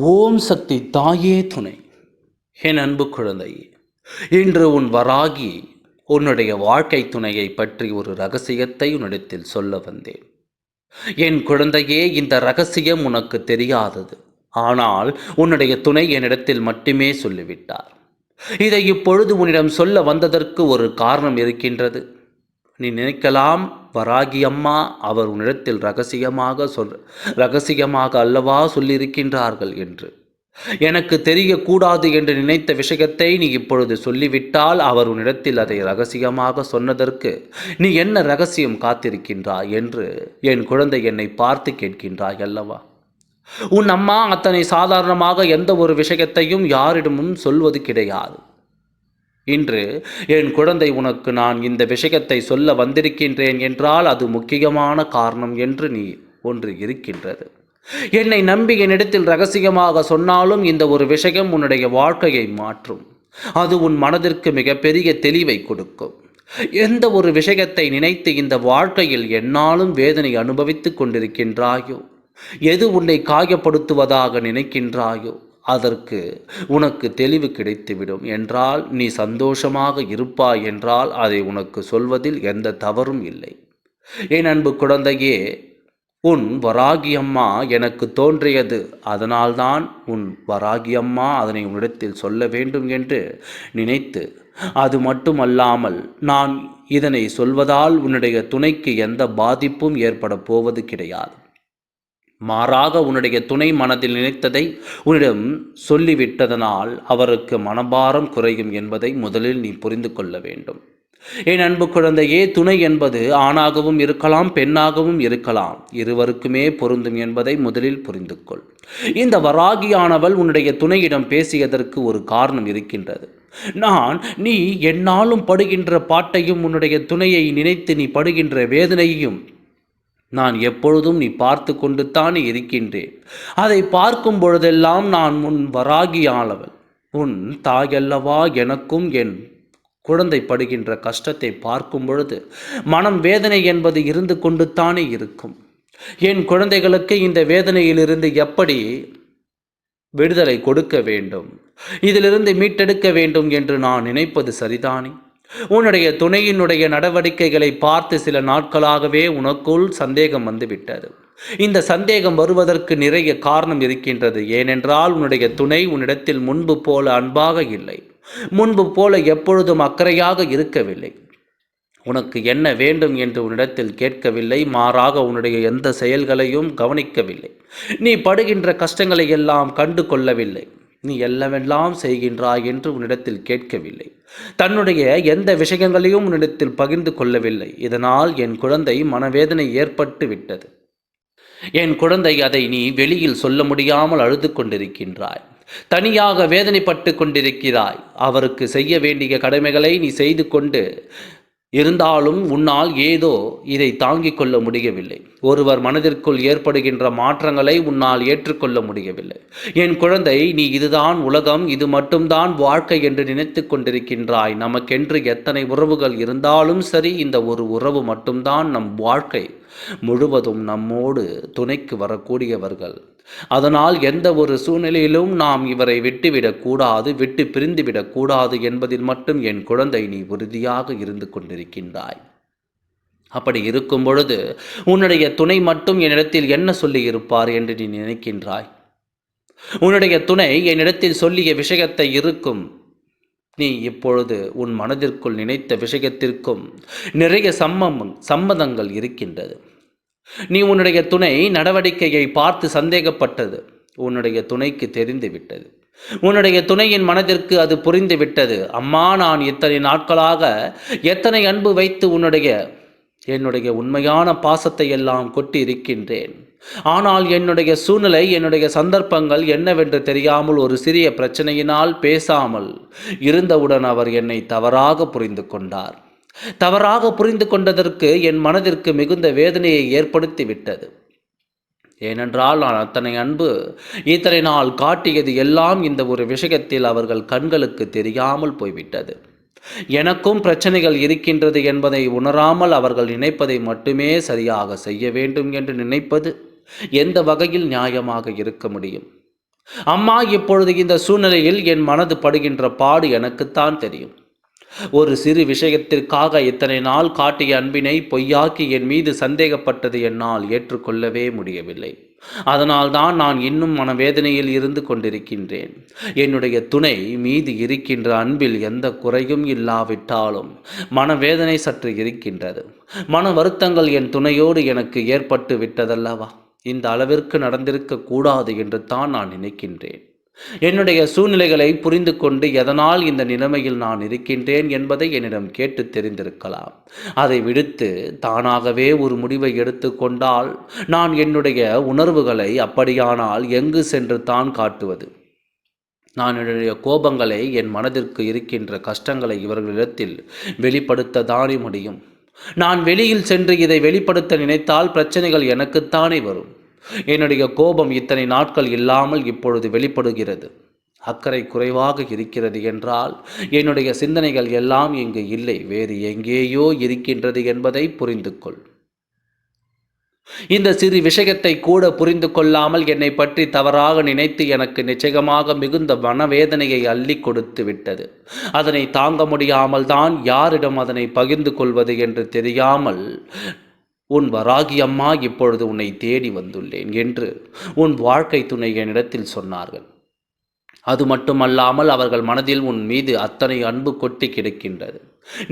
ஓம் சக்தி தாயே துணை. என் அன்பு குழந்தை இன்று உன் வராகி உன்னுடைய வாழ்க்கை துணையை பற்றி ஒரு ரகசியத்தை உன்னிடத்தில் சொல்ல வந்தேன். என் குழந்தையே இந்த ரகசியம் உனக்கு தெரியாதது. ஆனால் உன்னுடைய துணை என்னிடத்தில் மட்டுமே சொல்லிவிட்டார். இதை இப்பொழுது உன்னிடம் சொல்ல வந்ததற்கு ஒரு காரணம் இருக்கின்றது. நீ நினைக்கலாம் வராகி அம்மா அவர் உன்னிடத்தில் ரகசியமாக சொல் ரகசியமாக அல்லவா சொல்லியிருக்கின்றார்கள் என்று. எனக்கு தெரியக்கூடாது என்று நினைத்த விஷயத்தை நீ இப்பொழுது சொல்லிவிட்டால் அவர் உன்னிடத்தில் அதை ரகசியமாக சொன்னதற்கு நீ என்ன ரகசியம் காத்திருக்கின்றாய் என்று என் குழந்தை என்னை பார்த்து கேட்கின்றாய் அல்லவா? உன் அம்மா அத்தனை சாதாரணமாக எந்த ஒரு விஷயத்தையும் யாரிடமும் சொல்வது கிடையாது. இன்று என் குழந்தை உனக்கு நான் இந்த விஷயத்தை சொல்ல வந்திருக்கின்றேன் என்றால் அது முக்கியமான காரணம் என்று நீ ஒன்று இருக்கின்றது. என்னை நம்பி என்னிடத்தில் ரகசியமாக சொன்னாலும் இந்த ஒரு விஷயம் உன்னுடைய வாழ்க்கையை மாற்றும். அது உன் மனதிற்கு மிகப்பெரிய தெளிவை கொடுக்கும். எந்த ஒரு விஷயத்தை நினைத்து இந்த வாழ்க்கையில் என்னாலும் வேதனை அனுபவித்துக் கொண்டிருக்கின்றாயோ? எது உன்னை காயப்படுத்துவதாக நினைக்கின்றாயோ? அதற்கு உனக்கு தெளிவு கிடைத்துவிடும். என்றால் நீ சந்தோஷமாக இருப்பாய் என்றால் அதை உனக்கு சொல்வதில் எந்த தவறும் இல்லை. என் அன்பு குழந்தையே உன் வராகியம்மா எனக்கு தோன்றியது. அதனால்தான் உன் வராகியம்மா அதனை உன்னிடத்தில் சொல்ல வேண்டும் என்று நினைத்து அது மட்டுமல்லாமல் நான் இதனை சொல்வதால் உன்னுடைய துணைக்கு எந்த பாதிப்பும் ஏற்பட போவது கிடையாது. மாறாக உன்னுடைய துணை மனதில் நினைத்ததை உன்னிடம் சொல்லிவிட்டதனால் அவருக்கு மனபாரம் குறையும் என்பதை முதலில் நீ புரிந்து கொள்ள வேண்டும். என் அன்பு குழந்தையே துணை என்பது ஆணாகவும் இருக்கலாம் பெண்ணாகவும் இருக்கலாம். இருவருக்குமே பொருந்தும் என்பதை முதலில் புரிந்து கொள். இந்த வராகியானவள் உன்னுடைய துணையிடம் பேசியதற்கு ஒரு காரணம் இருக்கின்றது. நான் நீ என்னாலும் படுகின்ற பாட்டையும் உன்னுடைய துணையை நினைத்து நீ படுகின்ற வேதனையையும் நான் எப்பொழுதும் நீ பார்த்து கொண்டு தான் இருக்கின்றேன். அதை பார்க்கும் பொழுதெல்லாம் நான் உன் வராகியானவள். உன் தாயல்லவா எனக்கும் என் குழந்தை படுகின்ற கஷ்டத்தை பார்க்கும் பொழுது மனம் வேதனை என்பது இருந்து கொண்டு தானே இருக்கும். என் குழந்தைகளுக்கு இந்த வேதனையிலிருந்து எப்படி விடுதலை கொடுக்க வேண்டும்? இதிலிருந்து மீட்டெடுக்க வேண்டும் என்று நான் நினைப்பது சரிதானே? உன்னுடைய துணையினுடைய நடவடிக்கைகளை பார்த்து சில நாட்களாகவே உனக்குள் சந்தேகம் வந்துவிட்டது. இந்த சந்தேகம் வருவதற்கு நிறைய காரணம் இருக்கின்றது. ஏனென்றால் உன்னுடைய துணை உன்னிடத்தில் முன்பு போல அன்பாக இல்லை. முன்பு போல எப்பொழுதும் அக்கறையாக இருக்கவில்லை. உனக்கு என்ன வேண்டும் என்று உன்னிடத்தில் கேட்கவில்லை. மாறாக உன்னுடைய எந்த செயல்களையும் கவனிக்கவில்லை. நீ படுகின்ற கஷ்டங்களை எல்லாம் கண்டு கொள்ளவில்லை நீ எல்லாவெல்லாம் செய்கின்றாய் என்று உன்னிடத்தில் கேட்கவில்லை. தன்னுடைய எந்த விஷயங்களையும் உன்னிடத்தில் பகிர்ந்து கொள்ளவில்லை. இதனால் என் குழந்தை மனவேதனை ஏற்பட்டு விட்டது. என் குழந்தை அதை நீ வெளியில் சொல்ல முடியாமல் அழுது கொண்டிருக்கின்றாய். தனியாக வேதனைப்பட்டு கொண்டிருக்கிறாய். அவருக்கு செய்ய வேண்டிய கடமைகளை நீ செய்து கொண்டு இருந்தாலும் உன்னால் ஏதோ இதை தாங்கிக் கொள்ள முடியவில்லை. ஒருவர் மனதிற்குள் ஏற்படுகின்ற மாற்றங்களை உன்னால் ஏற்றுக்கொள்ள முடியவில்லை. என் குழந்தை நீ இதுதான் உலகம் இது மட்டும்தான் வாழ்க்கை என்று நினைத்து கொண்டிருக்கின்றாய். நமக்கென்று எத்தனை உறவுகள் இருந்தாலும் சரி இந்த ஒரு உறவு மட்டும்தான் நம் வாழ்க்கை முழுவதும் நம்மோடு துணைக்கு வரக்கூடியவர்கள். அதனால் எந்த ஒரு சூழ்நிலையிலும் நாம் இவரை விட்டுவிடக்கூடாது விட்டு பிரிந்துவிடக்கூடாது என்பதில் மட்டும் என் குழந்தை நீ உறுதியாக இருந்து கொண்டிருக்கின்றாய். அப்படி இருக்கும் பொழுது உன்னுடைய துணை மட்டும் என்னிடத்தில் என்ன சொல்லியிருப்பார் என்று நீ நினைக்கின்றாய்? உன்னுடைய துணை என்னிடத்தில் சொல்லிய விஷயத்தை இருக்கும். நீ இப்பொழுது உன் மனதிற்குள் நினைத்த விஷயத்திற்கும் நிறைய சம்மம் சம்மதங்கள் இருக்கின்றது. நீ உன்னுடைய துணை நடவடிக்கையை பார்த்து சந்தேகப்பட்டது. உன்னுடைய துணைக்கு தெரிந்து விட்டது. உன்னுடைய துணையின் மனதிற்கு அது புரிந்து விட்டது. அம்மா நான் இத்தனை நாட்களாக எத்தனை அன்பு வைத்து உன்னுடைய என்னுடைய உண்மையான பாசத்தை எல்லாம் கொட்டி இருக்கின்றேன். ஆனால் என்னுடைய சூழ்நிலை என்னுடைய சந்தர்ப்பங்கள் என்னவென்று தெரியாமல் ஒரு சிறிய பிரச்சனையினால் பேசாமல் இருந்தவுடன் அவர் என்னை தவறாக புரிந்து கொண்டார். தவறாக புரிந்து கொண்டதற்கு என் மனதிற்கு மிகுந்த வேதனையை ஏற்படுத்தி விட்டது ஏனென்றால் நான் அத்தனை அன்பு இத்தனை நாள் காட்டியது எல்லாம் இந்த ஒரு விஷயத்தில் அவர்கள் கண்களுக்கு தெரியாமல் போய்விட்டது. எனக்கும் பிரச்சனைகள் இருக்கின்றது என்பதை உணராமல் அவர்கள் நினைப்பதை மட்டுமே சரியாக செய்ய வேண்டும் என்று நினைப்பது எந்த வகையில் நியாயமாக இருக்க முடியும்? அம்மா இப்பொழுது இந்த சூழ்நிலையில் என் மனது படுகின்ற பாடு எனக்குத்தான் தெரியும். ஒரு சிறு விஷயத்திற்காக இத்தனை நாள் காட்டிய அன்பினை பொய்யாக்கி என் மீது சந்தேகப்பட்டது என்னால் ஏற்றுக்கொள்ளவே முடியவில்லை. அதனால்தான் நான் இன்னும் மனவேதனையில் இருந்து கொண்டிருக்கின்றேன். என்னுடைய துணை மீது இருக்கின்ற அன்பில் எந்த குறையும் இல்லாவிட்டாலும் மனவேதனை சற்று இருக்கின்றது. மன வருத்தங்கள் என் துணையோடு எனக்கு ஏற்பட்டு விட்டதல்லவா? இந்த அளவிற்கு நடந்திருக்க கூடாது என்று தான் நான் நினைக்கின்றேன். என்னுடைய சூழ்நிலைகளை புரிந்து கொண்டு எதனால் இந்த நிலைமையில் நான் இருக்கின்றேன் என்பதை என்னிடம் கேட்டு தெரிந்திருக்கலாம். அதை விடுத்து தானாகவே ஒரு முடிவை எடுத்துக்கொண்டால் நான் என்னுடைய உணர்வுகளை அப்படியானால் எங்கு சென்று தான் காட்டுவது? நான் என்னுடைய கோபங்களை என் மனதிற்கு இருக்கின்ற கஷ்டங்களை இவர்களிடத்தில் வெளிப்படுத்த தானே முடியும். நான் வெளியில் சென்று இதை வெளிப்படுத்த நினைத்தால் பிரச்சனைகள் எனக்குத்தானே வரும். என்னுடைய கோபம் இத்தனை நாட்கள் இல்லாமல் இப்பொழுது வெளிப்படுகிறது. அக்கறை குறைவாக இருக்கிறது என்றால் என்னுடைய சிந்தனைகள் எல்லாம் இங்கு இல்லை வேறு எங்கேயோ இருக்கின்றது என்பதை புரிந்து கொள் இந்த சிறு விஷயத்தை கூட புரிந்து கொள்ளாமல் என்னை பற்றி தவறாக நினைத்து எனக்கு நிச்சயமாக மிகுந்த மனவேதனையை அள்ளி கொடுத்து விட்டது. அதனை தாங்க முடியாமல் தான் யாரிடம் அதனை பகிர்ந்து கொள்வது என்று தெரியாமல் உன் வராகி அம்மா இப்பொழுது உன்னை தேடி வந்துள்ளேன் என்று உன் வாழ்க்கை துணை என்னிடத்தில் சொன்னார்கள். அது மட்டுமல்லாமல் அவர்கள் மனதில் உன் மீது அத்தனை அன்பு கொட்டி கிடக்கின்றது.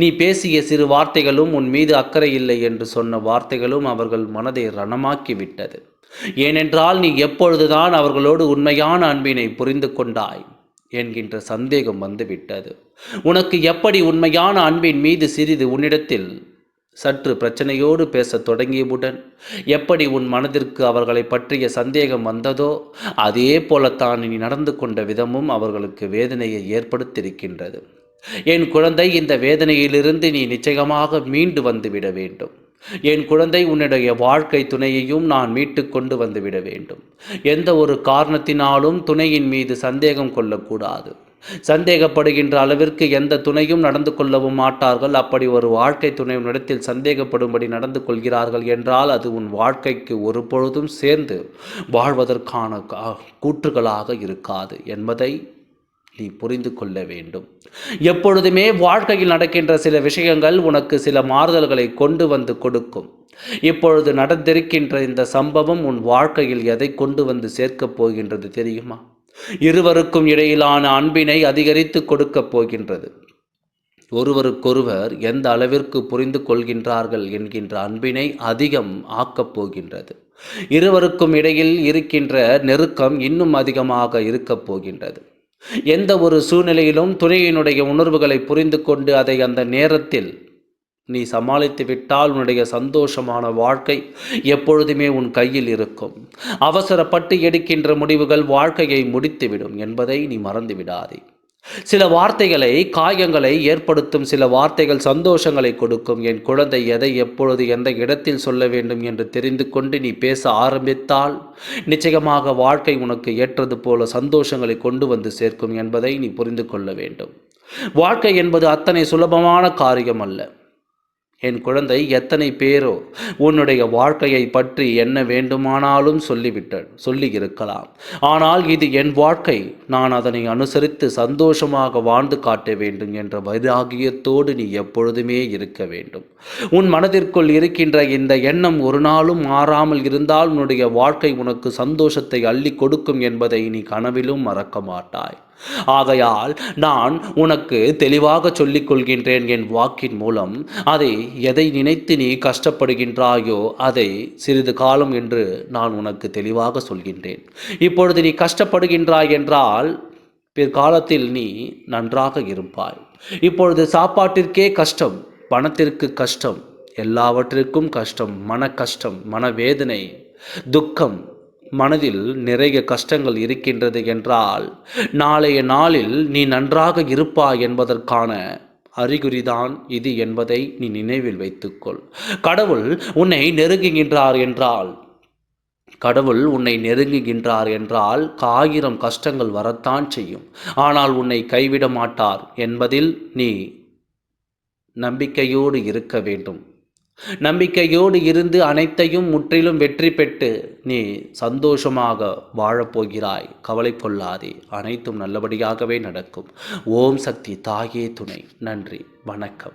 நீ பேசிய சிறு வார்த்தைகளும் உன் மீது அக்கறை இல்லை என்று சொன்ன வார்த்தைகளும் அவர்கள் மனதை ரணமாக்கி விட்டது. ஏனென்றால் நீ எப்பொழுதுதான் அவர்களோடு உண்மையான அன்பினை புரிந்து கொண்டாய் என்கின்ற சந்தேகம் வந்துவிட்டது. உனக்கு எப்படி உண்மையான அன்பின் மீது சிறிது உன்னிடத்தில் சற்று பிரச்சனையோடு பேசத் தொடங்கியவுடன் எப்படி உன் மனதிற்கு அவர்களை பற்றிய சந்தேகம் வந்ததோ அதே போலத்தான் நீ நடந்து கொண்ட விதமும் அவர்களுக்கு வேதனையை ஏற்படுத்தியிருக்கின்றது. என் குழந்தை இந்த வேதனையிலிருந்து நீ நிச்சயமாக மீண்டு வந்துவிட வேண்டும். என் குழந்தை உன்னுடைய வாழ்க்கை துணையையும் நான் மீட்டு கொண்டு வந்துவிட வேண்டும். எந்த ஒரு காரணத்தினாலும் துணையின் மீது சந்தேகம் கொள்ளக்கூடாது. சந்தேகப்படுகின்ற அளவிற்கு எந்த துணையும் நடந்து கொள்ளவும் மாட்டார்கள். அப்படி ஒரு வாழ்க்கை துணையும் இடத்தில் சந்தேகப்படும்படி நடந்து கொள்கிறார்கள் என்றால் அது உன் வாழ்க்கைக்கு ஒரு பொழுதும் சேர்ந்து வாழ்வதற்கான கா- கூற்றுகளாக இருக்காது என்பதை நீ புரிந்து கொள்ள வேண்டும். எப்பொழுதுமே வாழ்க்கையில் நடக்கின்ற சில விஷயங்கள் உனக்கு சில மாறுதல்களை கொண்டு வந்து கொடுக்கும். இப்பொழுது நடந்திருக்கின்ற இந்த சம்பவம் உன் வாழ்க்கையில் எதை கொண்டு வந்து சேர்க்கப் போகின்றது தெரியுமா? இருவருக்கும் இடையிலான அன்பினை அதிகரித்து கொடுக்கப் போகின்றது. ஒருவருக்கொருவர் எந்த அளவிற்கு புரிந்து கொள்கின்றார்கள் என்கின்ற அன்பினை அதிகம் ஆக்கப் போகின்றது. இருவருக்கும் இடையில் இருக்கின்ற நெருக்கம் இன்னும் அதிகமாக இருக்கப் போகின்றது. எந்த ஒரு சூழ்நிலையிலும் துணையினுடைய உணர்வுகளை புரிந்து கொண்டு அதை அந்த நேரத்தில் நீ சமாளித்து விட்டால் உன்னுடைய சந்தோஷமான வாழ்க்கை எப்பொழுதுமே உன் கையில் இருக்கும். அவசரப்பட்டு எடுக்கின்ற முடிவுகள் வாழ்க்கையை முடித்துவிடும் என்பதை நீ மறந்து விடாதே சில வார்த்தைகளை காயங்களை ஏற்படுத்தும் சில வார்த்தைகள் சந்தோஷங்களை கொடுக்கும். என் குழந்தை எதை எப்பொழுது எந்த இடத்தில் சொல்ல வேண்டும் என்று தெரிந்து கொண்டு நீ பேச ஆரம்பித்தால் நிச்சயமாக வாழ்க்கை உனக்கு ஏற்றது போல சந்தோஷங்களை கொண்டு வந்து சேர்க்கும் என்பதை நீ புரிந்து கொள்ள வேண்டும். வாழ்க்கை என்பது அத்தனை சுலபமான காரியம் அல்ல. என் குழந்தை எத்தனை பேரோ உன்னுடைய வாழ்க்கையை பற்றி என்ன வேண்டுமானாலும் சொல்லிவிட்ட சொல்லி இருக்கலாம் ஆனால் இது என் வாழ்க்கை. நான் அதனை அனுசரித்து சந்தோஷமாக வாழ்ந்து காட்ட வேண்டும் என்ற வைராகியத்தோடு நீ எப்பொழுதுமே இருக்க வேண்டும். உன் மனதிற்குள் இருக்கின்ற இந்த எண்ணம் ஒரு நாளும் மாறாமல் இருந்தால் உன்னுடைய வாழ்க்கை உனக்கு சந்தோஷத்தை அள்ளி கொடுக்கும் என்பதை நீ கனவிலும் மறக்க மாட்டாய். ஆகையால் நான் உனக்கு தெளிவாக சொல்லிக் கொள்கின்றேன் என் வாக்கின் மூலம். அதை எதை நினைத்து நீ கஷ்டப்படுகின்றாயோ அதை சிறிது காலம் என்று நான் உனக்கு தெளிவாக சொல்கின்றேன். இப்பொழுது நீ கஷ்டப்படுகின்றாய் என்றால் பிற்காலத்தில் நீ நன்றாக இருப்பாய். இப்பொழுது சாப்பாட்டிற்கே கஷ்டம் பணத்திற்கு கஷ்டம் எல்லாவற்றிற்கும் கஷ்டம் மன கஷ்டம் மனவேதனை துக்கம் மனதில் நிறைய கஷ்டங்கள் இருக்கின்றது என்றால் நாளைய நாளில் நீ நன்றாக இருப்பாய் என்பதற்கான அறிகுறிதான் இது என்பதை நீ நினைவில் வைத்துக்கொள். கடவுள் உன்னை நெருங்குகின்றார் என்றால் கடவுள் உன்னை நெருங்குகின்றார் என்றால் ஆயிரம் கஷ்டங்கள் வரத்தான் செய்யும். ஆனால் உன்னை கைவிட மாட்டார் என்பதில் நீ நம்பிக்கையோடு இருக்க வேண்டும். நம்பிக்கையோடு இருந்து அனைத்தையும் முற்றிலும் வெற்றி பெற்று நீ சந்தோஷமாக வாழப்போகிறாய். கவலை கொள்ளாதே அனைத்தும் நல்லபடியாகவே நடக்கும். ஓம் சக்தி தாயே துணை. நன்றி வணக்கம்.